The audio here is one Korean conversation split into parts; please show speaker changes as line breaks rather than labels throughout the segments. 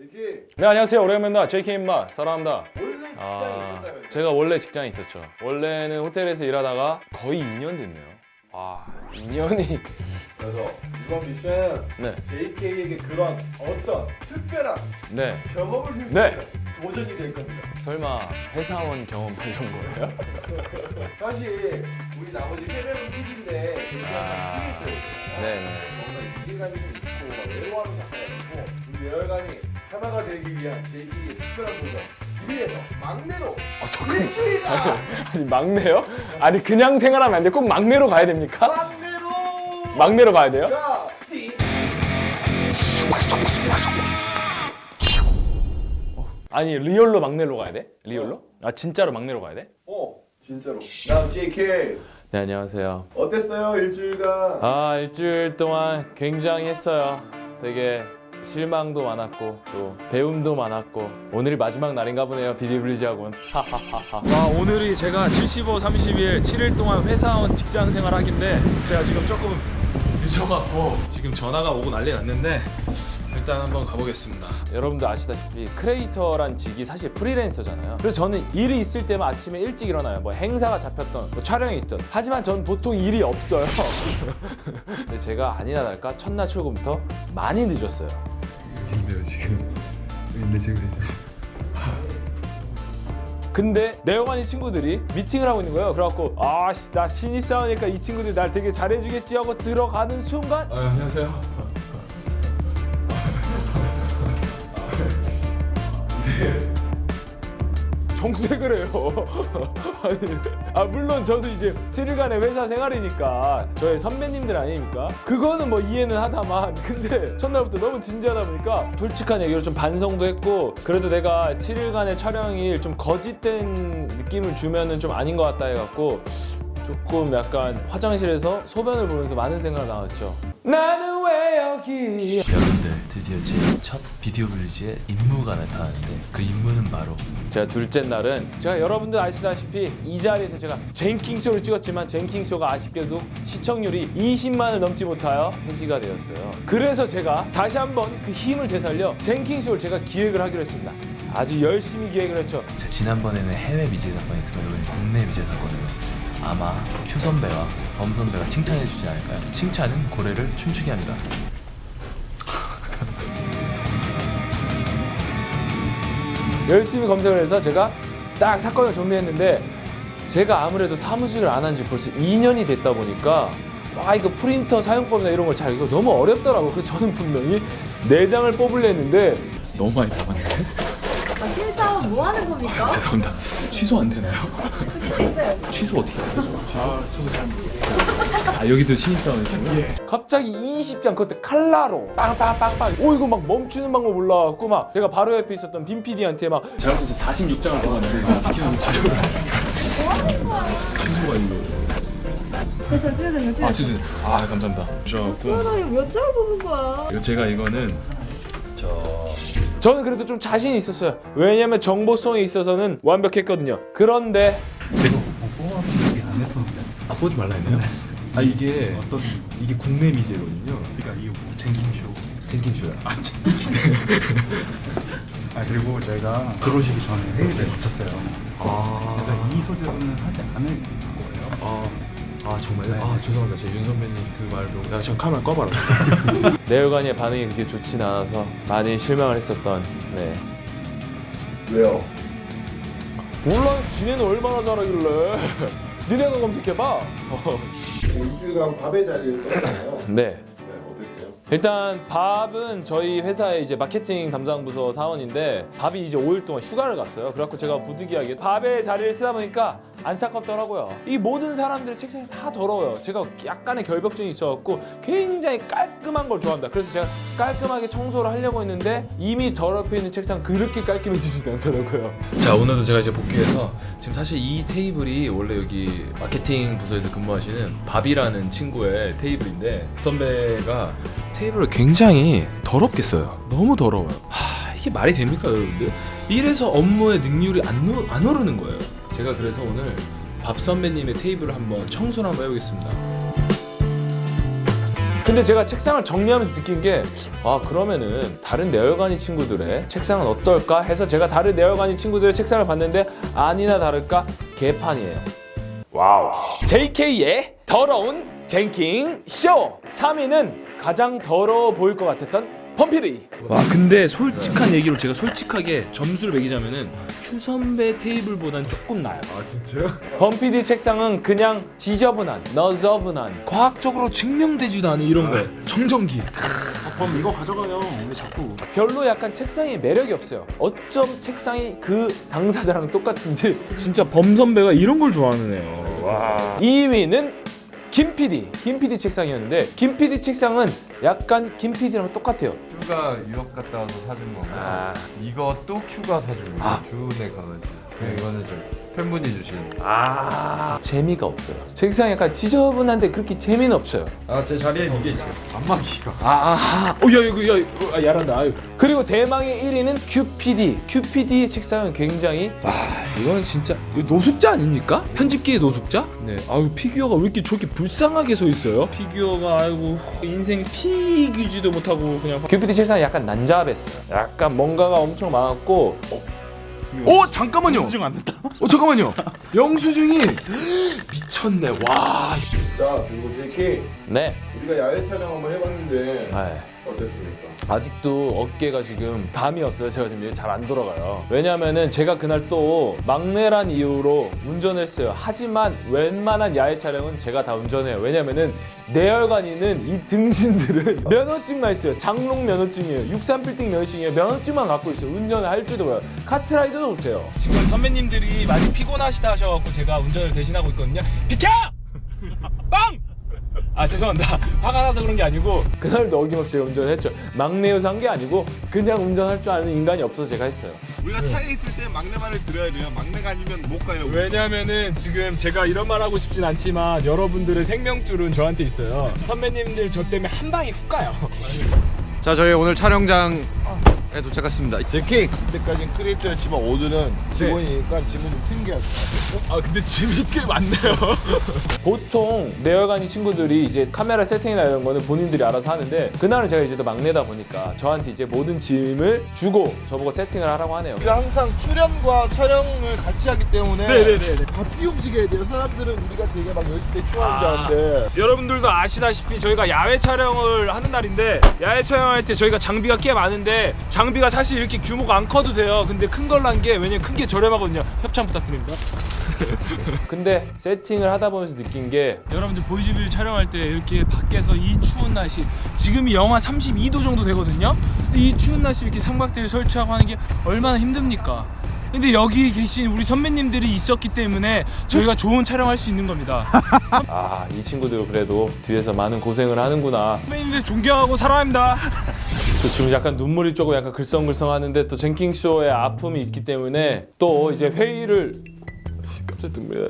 JK
네 안녕하세요. 오랜만입니다. JK입니다 사랑합니다.
원래 직장이
아
있었다면서
제가 원래 직장에 있었죠. 원래는 호텔에서 일하다가 거의 2년 됐네요. 아 2년이.
그래서 이번 미션
네.
JK에게 그런 어떤 특별한
네.
경험을 줄수
네.
도전이 될 겁니다.
설마 회사원 경험 이런 거예요?
사실 우리 나머지 세명은 삐진데
아,
JK가 삐졌어요
네 네.
뭔가 이해감이 좀 있고 막 외로워하는 있고 우리 열간이 하나가 되기 위한 JK의 특별한 도전 위에서 막내로
아 잠깐
일주일간
아니 막내요? 아니 그냥 생활하면 안 돼 꼭 막내로 가야 됩니까?
막내로
막내로 가야 돼요?
자, 띠.
아니 리얼로 막내로 가야 돼? 리얼로? 아 진짜로 막내로 가야 돼?
어 진짜로 나 JK
네 안녕하세요
어땠어요 일주일간
아 일주일 동안 굉장히 했어요. 되게 실망도 많았고 또 배움도 많았고 오늘이 마지막 날인가 보네요 비디블리지 학원. 하하하하. 와 오늘이 제가 75, 31, 7일 동안 회사원 직장 생활 하기인데 제가 지금 조금 늦어갖고 지금 전화가 오고 난리 났는데 일단 한번 가보겠습니다. 여러분도 아시다시피 크리에이터란 직이 사실 프리랜서잖아요. 그래서 저는 일이 있을 때만 아침에 일찍 일어나요. 뭐 행사가 잡혔던, 뭐 촬영이 있던. 하지만 전 보통 일이 없어요. 근데 제가 아니나 다를까 첫날 출근부터 많이 늦었어요.
근데요 지금 근데 지금 이제
근데 내영환이 친구들이 미팅을 하고 있는 거예요. 그래갖고 아씨 나 신입 사원이니까 이 친구들이 날 되게 잘해주겠지 하고 들어가는 순간 아, 안녕하세요. 정색을 해요. 아니, 아 물론 저도 이제 7일간의 회사 생활이니까 저의 선배님들 아닙니까? 그거는 뭐 이해는 하다만 근데 첫날부터 너무 진지하다 보니까 솔직한 얘기로 좀 반성도 했고 그래도 내가 7일간의 촬영이 좀 거짓된 느낌을 주면은 좀 아닌 것 같다 해갖고 조금 약간 화장실에서 소변을 보면서 많은 생각을 나왔죠. 나는 왜 여기
여러분들 드디어 제 첫 비디오 빌리지에 임무가 나타나는데 그 임무는 바로
제가 둘째 날은 제가 여러분들 아시다시피 이 자리에서 제가 젠킹쇼를 찍었지만 젠킹쇼가 아쉽게도 시청률이 20만을 넘지 못하여 해지가 되었어요. 그래서 제가 다시 한번 그 힘을 되살려 젠킹쇼를 제가 기획을 하기로 했습니다. 아주 열심히 기획을 했죠.
자, 지난번에는 해외 미제 사건이 있었고 이번엔 국내 미제 사건으로 아마 큐 선배와 범 선배가 칭찬해 주지 않을까요? 칭찬은 고래를 춤추게 합니다.
열심히 검색을 해서 제가 딱 사건을 정리했는데 제가 아무래도 사무직을 안 한 지 벌써 2년이 됐다 보니까 와 이거 프린터 사용법이나 이런 걸 잘 이거 너무 어렵더라고 그래서 저는 분명히 네 장을 뽑으려 했는데
너무 많이 남았네.
아, 심사원 뭐 하는 겁니까?
죄송합니다. 취소 안 되나요?
됐어요.
취소 어떻게 해요? 아, 저도 잘 모르겠어요. 아, 여기도 신입사원이시고요?
갑자기 20장 그때 칼라로 빵빵빵빵 오 이거 막 멈추는 방법 몰라갖고 막 제가 바로 옆에 있었던 빈 PD한테 막
그래서 46장을 뽑았는데 시키면 취소를 취소가 이거.
됐어, 찍어주세요, 찍어주세요.
아, 취소. 아, 감사합니다. 저,
사람이 몇 장을 뽑은 거야?
이거 제가 이거는 저
저는 그래도 좀 자신이 있었어요 왜냐면 정보성에 있어서는 완벽했거든요 그런데
제가 뭐 뽑아보기 안 했습니다.
아, 보지 말라 했나요? 아, 이게
어떤
이게 국내 미제거든요.
그러니까 이거 뭐 젠킹쇼.
젠킹쇼야. 아,
아 그리고 저희가 들어오시기 전에 회의를 거쳤어요.
아.
그래서 이 소재로는 하지 않을 거예요.
아, 아 정말요? 아 죄송합니다. 제 윤 선배님 그 말도. 야 지금 카메라 꺼봐라.
내열관의 반응이 그렇게 좋진 않아서 많이 실망을 했었던 네
왜요?
몰라 지네는 얼마나 잘하길래 니네가 검색해봐
일주일간 밥의 자리를 썼잖아요
네
네?
일단 밥은 저희 회사의 이제 마케팅 담당 부서 사원인데 밥이 이제 5일 동안 휴가를 갔어요. 그래갖고 제가 부득이하게 밥의 자리를 쓰다 보니까 안타깝더라고요. 이 모든 사람들의 책상이 다 더러워요. 제가 약간의 결벽증이 있어갖고 굉장히 깔끔한 걸 좋아합니다. 그래서 제가 깔끔하게 청소를 하려고 했는데 이미 더럽혀 있는 책상 그렇게 깔끔해지진 않더라고요.
자 오늘도 제가 이제 복귀해서 지금 사실 이 테이블이 원래 여기 마케팅 부서에서 근무하시는 밥이라는 친구의 테이블인데 선배가 테이블을 굉장히 더럽게 써요. 너무 더러워요. 하, 이게 말이 됩니까 여러분들? 이래서 업무의 능률이 안, 오- 안 오르는 거예요. 제가 그래서 오늘 밥 선배님의 테이블을 한번 청소를 한번 해보겠습니다.
근데 제가 책상을 정리하면서 느낀 게 아 그러면은 다른 내열관이 친구들의 책상은 어떨까 해서 제가 다른 내열관이 친구들의 책상을 봤는데 아니나 다를까 개판이에요. 와우. JK의 더러운 젠킹 쇼 3위는 가장 더러워 보일 것 같았던 범피디.
와 근데 솔직한 얘기로 제가 솔직하게 점수를 매기자면은 휴 선배 테이블보단 조금 나아요.
아 진짜요?
범피디 책상은 그냥 지저분한, 너저분한
과학적으로 증명되지도 않은 이런 거예요. 정전기.
그럼 이거 가져가요. 왜 자꾸?
별로 약간 책상에 매력이 없어요. 어쩜 책상이 그 당사자랑 똑같은지.
진짜 범 선배가 이런 걸 좋아하는 애요. 와.
2위는 김 PD. 김 PD 책상이었는데 김 PD 책상은 약간 김 PD랑 똑같아요.
큐가 유럽 갔다 와서 사준 거고
아.
이것도 큐가 사준 거고
아.
주은의 강아지 네, 이거는 좀 팬분이 주신
아 재미가 없어요. 책상 약간 지저분한데 그렇게 재미는 없어요.
아 제 자리에 이게 있어요. 안마기가.
아, 아, 어, 야, 이거, 야, 이거, 아, 야란다. 아유.
그리고 대망의 1위는 QPD. QPD의 책상은 굉장히
아, 이건 진짜 노숙자 아닙니까? 편집기의 노숙자? 네. 아유 피규어가 왜 이렇게 저렇게 불쌍하게 서 있어요? 피규어가 아이고 인생 피규지도 못하고 그냥.
QPD 책상이 약간 난잡했어요. 약간 뭔가가 엄청 많았고
어 잠깐만요. 영수증 안 됐다. 어 잠깐만요. 영수증이 미쳤네. 와.
자 그리고 JK
네.
우리가 야외 촬영 한번 해봤는데
아이.
어땠습니까?
아직도 어깨가 지금 담이었어요. 제가 지금 잘 안 돌아가요. 왜냐면은 제가 그날 또 막내란 이유로 운전을 했어요. 하지만 웬만한 야외 촬영은 제가 다 운전해요. 왜냐면은 내열관이는 이 등신들은 면허증만 있어요. 장롱 면허증이에요. 63빌딩 면허증이에요. 면허증만 갖고 있어요. 운전을 할 줄도 몰라요. 카트라이더도 못해요.
지금 선배님들이 많이 피곤하시다 하셔갖고 제가 운전을 대신하고 있거든요. 비켜! 빵! 아 죄송합니다. 화가 나서 그런 게 아니고
그날도 어김없이 제가 운전을 했죠. 막내여서 한 게 아니고 그냥 운전할 줄 아는 인간이 없어서 제가 했어요.
우리가 차에 있을 때 막내 말을 들어야 돼요. 막내가 아니면 못 가요.
왜냐면은 지금 제가 이런 말 하고 싶진 않지만 여러분들의 생명줄은 저한테 있어요. 선배님들 저 때문에 한 방에 훅 가요.
자 저희 오늘 촬영장 에 도착했습니다
JK 그때까지는 크리에이터였지만 오늘은 직원이니까 지문 좀 튕겨야 돼.
아 근데 짐이 꽤 많네요.
보통 내열관이 친구들이 이제 카메라 세팅이나 이런 거는 본인들이 알아서 하는데 그날은 제가 이제 또 막내다 보니까 저한테 이제 모든 짐을 주고 저보고 세팅을 하라고 하네요.
우리가 항상 출연과 촬영을 같이 하기 때문에
네네네.
바삐 움직여야 돼요. 사람들은 우리가 되게 막 열심히
아.
추워하는 줄 아는데
여러분들도 아시다시피 저희가 야외 촬영을 하는 날인데 야외 촬영할 때 저희가 장비가 꽤 많은데 장비가 사실 이렇게 규모가 안 커도 돼요. 근데 큰 걸로 한 게 왜냐면 큰 게 저렴하거든요. 협찬 부탁드립니다.
근데 세팅을 하다 보면서 느낀 게
여러분들 보이즈빌 촬영할 때 이렇게 밖에서 이 추운 날씨 지금이 영하 32도 정도 되거든요. 근데 이 추운 날씨 이렇게 삼각대를 설치하고 하는 게 얼마나 힘듭니까? 근데 여기 계신 우리 선배님들이 있었기 때문에 저희가 좋은 촬영할 수 있는 겁니다.
아 이 친구들 그래도 뒤에서 많은 고생을 하는구나.
선배님들 존경하고 사랑합니다.
또 지금 약간 눈물이 조금 약간 글썽글썽하는데 또 젠킹 쇼의 아픔이 있기 때문에 또 이제 회의를 씨, 깜짝 놀래.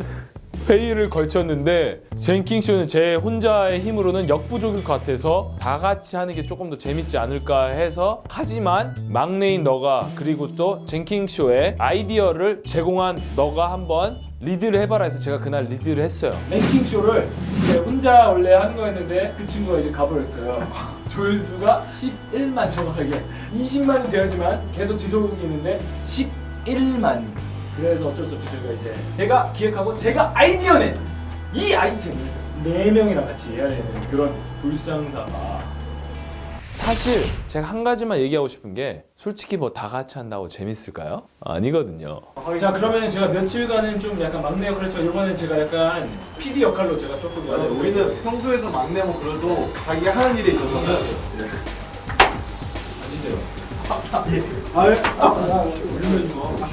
회의를 걸쳤는데 젠킹 쇼는 제 혼자의 힘으로는 역부족일 것 같아서 다 같이 하는 게 조금 더 재밌지 않을까 해서 하지만 막내인 너가 그리고 또 젠킹 쇼의 아이디어를 제공한 너가 한번 리드를 해봐라 해서 제가 그날 리드를 했어요.
랭킹 쇼를 혼자 원래 하는 거였는데 그 친구가 이제 가버렸어요. 조회수가 11만 정확하게 20만이 되었지만 계속 지속이 있는데 11만. 그래서 어쩔 수 없이 저희가 이제 제가 기획하고 제가 아이디어 낸 이 아이템을 네 명이랑 같이 해야 되는 그런 불상사가
사실 제가 한 가지만 얘기하고 싶은 게 솔직히 뭐 다 같이 한다고 재밌을까요? 아니거든요.
자 그러면 제가 며칠간은 좀 약간 막내 역할 했지만 이번엔 제가 약간 PD 역할로 제가 조금 더
맞아, 우리는 평소에도 막내고 그래도 자기가 하는 일에 있어서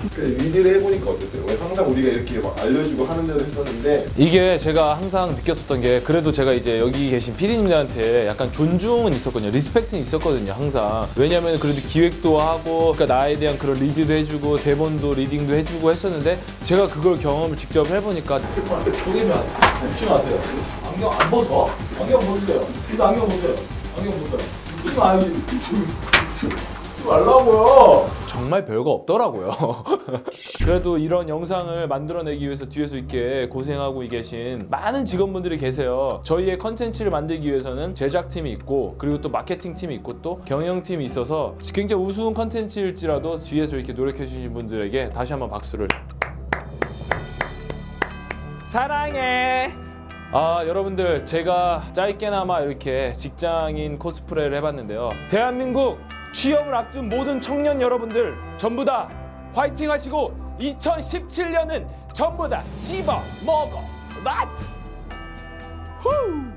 는그 리드를 해보니까 어땠어요? 왜 항상 우리가 이렇게 막 알려주고 하는 대로 했었는데
이게 제가 항상 느꼈었던 게 그래도 제가 이제 여기 계신 PD님들한테 약간 존중은 있었거든요. 리스펙트는 있었거든요. 항상. 왜냐면 그래도 기획도 하고 그러니까 나에 대한 그런 리드도 해주고 대본도 리딩도 해주고 했었는데 제가 그걸 경험을 직접 해보니까
보기면 웃지 마세요. 안경 안 벗어. 안경 벗으세요. 안경 벗어요. 안경 벗어요. 웃지 마요. 말라고요.
정말 별거 없더라고요. 그래도 이런 영상을 만들어내기 위해서 뒤에서 이렇게 고생하고 계신 많은 직원분들이 계세요. 저희의 컨텐츠를 만들기 위해서는 제작팀이 있고 그리고 또 마케팅팀이 있고 또 경영팀이 있어서 굉장히 우스운 컨텐츠일지라도 뒤에서 이렇게 노력해 주신 분들에게 다시 한번 박수를 사랑해. 아 여러분들 제가 짧게나마 이렇게 직장인 코스프레를 해봤는데요. 대한민국 취업을 앞둔 모든 청년 여러분들 전부 다 화이팅 하시고 2017년은 전부 다 씹어 먹어 맛. 후.